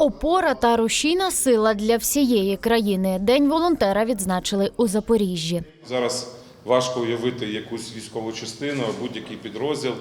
Опора та рушійна сила для всієї країни. День волонтера відзначили у Запоріжжі. Зараз важко уявити якусь військову частину, будь-який підрозділ,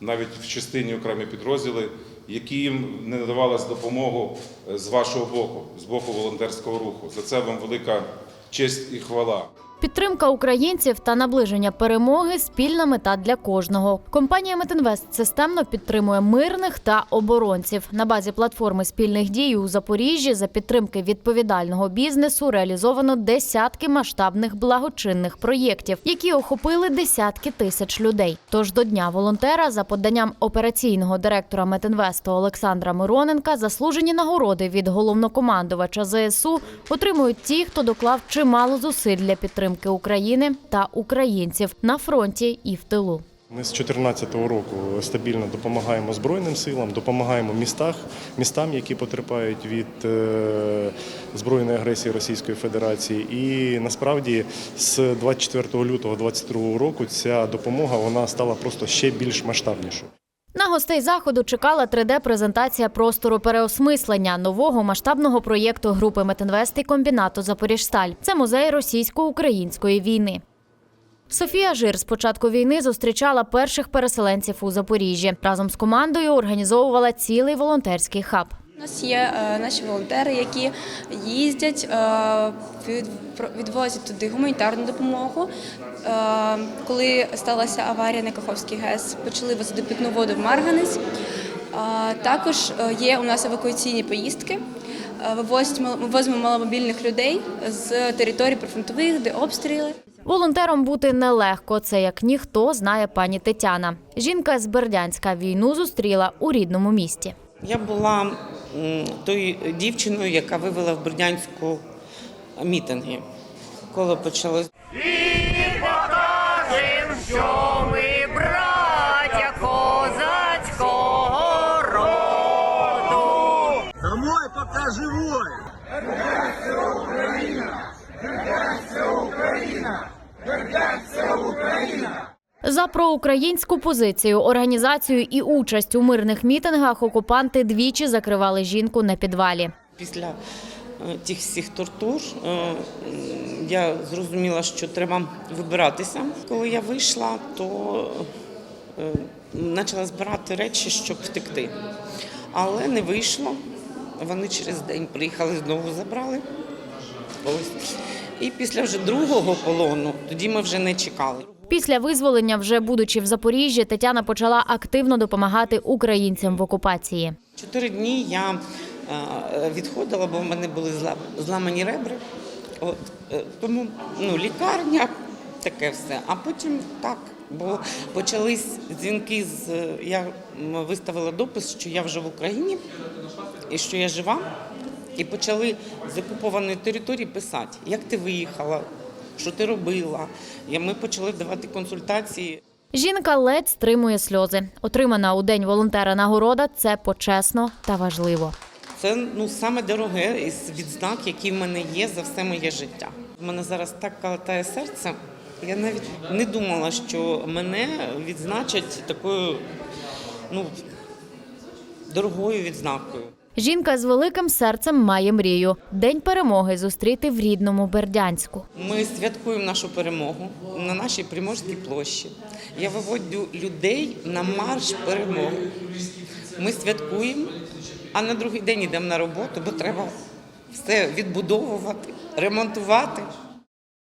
навіть в частині окремі підрозділи, які їм не надавалась допомогу е, з вашого боку, з боку волонтерського руху. За це вам велика честь і хвала. Підтримка українців та наближення перемоги спільна мета для кожного. Компанія Метинвест системно підтримує мирних та оборонців. На базі платформи спільних дій у Запоріжжі за підтримки відповідального бізнесу реалізовано десятки масштабних благочинних проєктів, які охопили десятки тисяч людей. Тож до дня волонтера, за поданням операційного директора Метинвесту Олександра Мироненка, заслужені нагороди від головнокомандувача ЗСУ отримують ті, хто доклав чимало зусиль для підтримки України та українців на фронті і в тилу. Ми з 2014 року стабільно допомагаємо Збройним силам, допомагаємо містах, містам, які потерпають від е, збройної агресії Російської Федерації. І насправді з 24 лютого 2022 року ця допомога вона стала просто ще більш масштабнішою. На гостей заходу чекала 3D-презентація простору переосмислення нового масштабного проєкту групи Метинвест і комбінату Запоріжсталь. Це музей російсько-української війни. Софія Жир з початку війни зустрічала перших переселенців у Запоріжжі. Разом з командою організовувала цілий волонтерський хаб. У нас є е, наші волонтери, які їздять, е, відвозять туди гуманітарну допомогу. Е, коли сталася аварія на Каховський ГЕС, почали возити питну воду в Марганець. Також є у нас евакуаційні поїздки. Вивозимо маломобільних людей з територій прифронтових, де обстріли. Волонтером бути нелегко. Це як ніхто знає пані Тетяна. Жінка з Бердянська війну зустріла у рідному місті. Я була тою дівчиною, яка вивела в Бердянську мітинги. Коли почалось. Що За проукраїнську позицію, організацію і участь у мирних мітингах окупанти двічі закривали жінку на підвалі. після е, тих всіх тортур е, я зрозуміла, що треба вибиратися. Коли я вийшла, то е, почала збирати речі, щоб втекти. Але не вийшло. Вони через день приїхали знову забрали. Ось. І після вже другого полону тоді ми вже не чекали. Після визволення, вже будучи в Запоріжжі, Тетяна почала активно допомагати українцям в окупації. Чотири дні я е, відходила, бо в мене були зла- зламані ребра. От, е, тому ну, лікарня, таке все. А потім так, бо почались дзвінки з. Я виставила допис, що я вже в Україні і що я жива. І почали з окупованої території писати, як ти виїхала, що ти робила. І ми почали давати консультації. Жінка ледь стримує сльози. Отримана у день волонтера нагорода це почесно та важливо. Це ну саме дороге із відзнак, які в мене є за все моє життя. У мене зараз так калатає серце. Я навіть не думала, що мене відзначать такою ну, дорогою відзнакою. Жінка з великим серцем має мрію день перемоги зустріти в рідному Бердянську. Ми святкуємо нашу перемогу на нашій Приморській площі. Я виводю людей на марш перемоги. Ми святкуємо, а на другий день йдемо на роботу, бо треба все відбудовувати, ремонтувати.